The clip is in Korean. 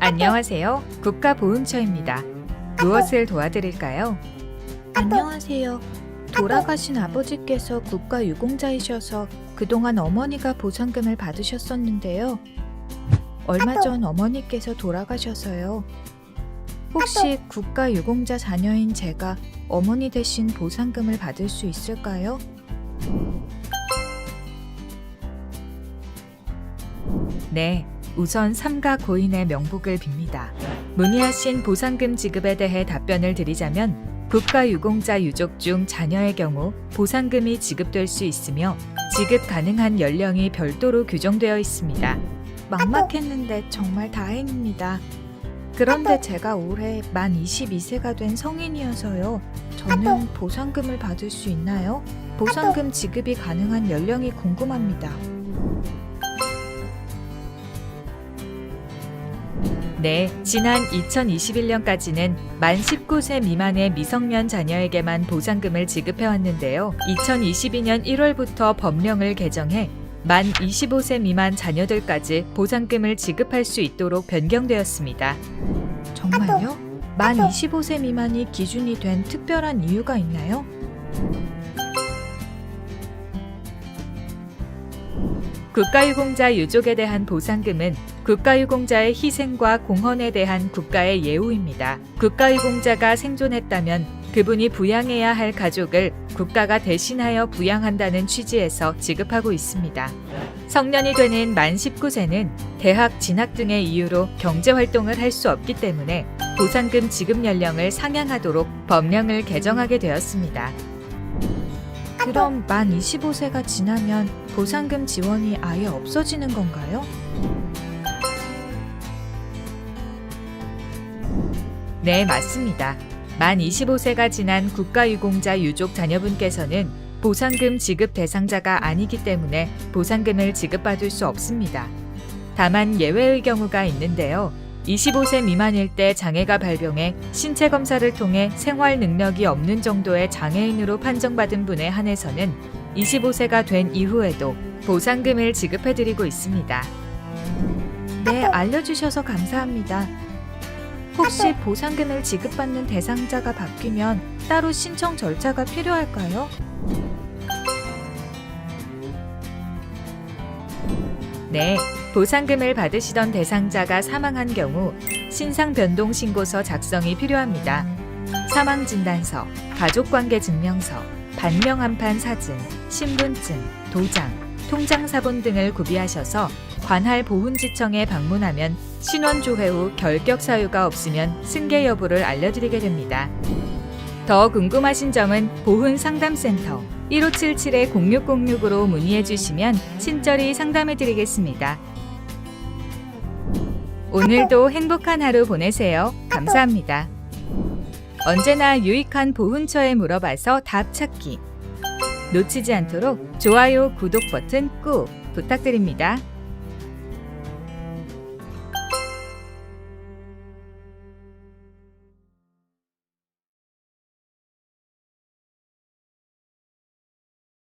안녕하세요. 국가보훈처입니다. 무엇을 도와드릴까요? 안녕하세요. 돌아가신 아버지께서 국가유공자이셔서 그동안 어머니가 보상금을 받으셨었는데요. 얼마 전 어머니께서 돌아가셔서요. 혹시 국가유공자 자녀인 제가 어머니 대신 보상금을 받을 수 있을까요? 네, 우선 삼가 고인의 명복을 빕니다. 문의하신 보상금 지급에 대해 답변을 드리자면 국가 유공자 유족 중 자녀의 경우 보상금이 지급될 수 있으며 지급 가능한 연령이 별도로 규정되어 있습니다. 막막했는데 정말 다행입니다. 그런데 제가 올해 만 22세가 된 성인이어서요. 저는 보상금을 받을 수 있나요? 보상금 지급이 가능한 연령이 궁금합니다. 네, 지난 2021년까지는 만 19세 미만의 미성년 자녀에게만 보상금을 지급해 왔는데요. 2022년 1월부터 법령을 개정해 만 25세 미만 자녀들까지 보상금을 지급할 수 있도록 변경되었습니다. 정말요? 만 25세 미만이 기준이 된 특별한 이유가 있나요? 국가유공자 유족에 대한 보상금은 국가유공자의 희생과 공헌에 대한 국가의 예우입니다. 국가유공자가 생존했다면 그분이 부양해야 할 가족을 국가가 대신하여 부양한다는 취지에서 지급하고 있습니다. 성년이 되는 만 19세는 대학 진학 등의 이유로 경제활동을 할 수 없기 때문에 보상금 지급 연령을 상향하도록 법령을 개정하게 되었습니다. 그럼 만 25세가 지나면 보상금 지원이 아예 없어지는 건가요? 네, 맞습니다. 만 25세가 지난 국가유공자 유족 자녀분께서는 보상금 지급 대상자가 아니기 때문에 보상금을 지급받을 수 없습니다. 다만 예외의 경우가 있는데요. 25세 미만일 때 장애가 발병해 신체 검사를 통해 생활 능력이 없는 정도의 장애인으로 판정받은 분에 한해서는 25세가 된 이후에도 보상금을 지급해드리고 있습니다. 네, 알려주셔서 감사합니다. 혹시 보상금을 지급받는 대상자가 바뀌면 따로 신청 절차가 필요할까요? 네, 보상금을 받으시던 대상자가 사망한 경우 신상 변동 신고서 작성이 필요합니다. 사망 진단서, 가족관계 증명서, 반명 한판 사진, 신분증, 도장, 통장 사본 등을 구비하셔서 관할 보훈지청에 방문하면 신원 조회 후 결격 사유가 없으면 승계 여부를 알려드리게 됩니다. 더 궁금하신 점은 보훈 상담센터 1577-0606으로 문의해 주시면 친절히 상담해 드리겠습니다. 오늘도 행복한 하루 보내세요. 감사합니다. 언제나 유익한 보훈처에 물어봐서 답 찾기. 놓치지 않도록 좋아요, 구독 버튼 꾹 부탁드립니다.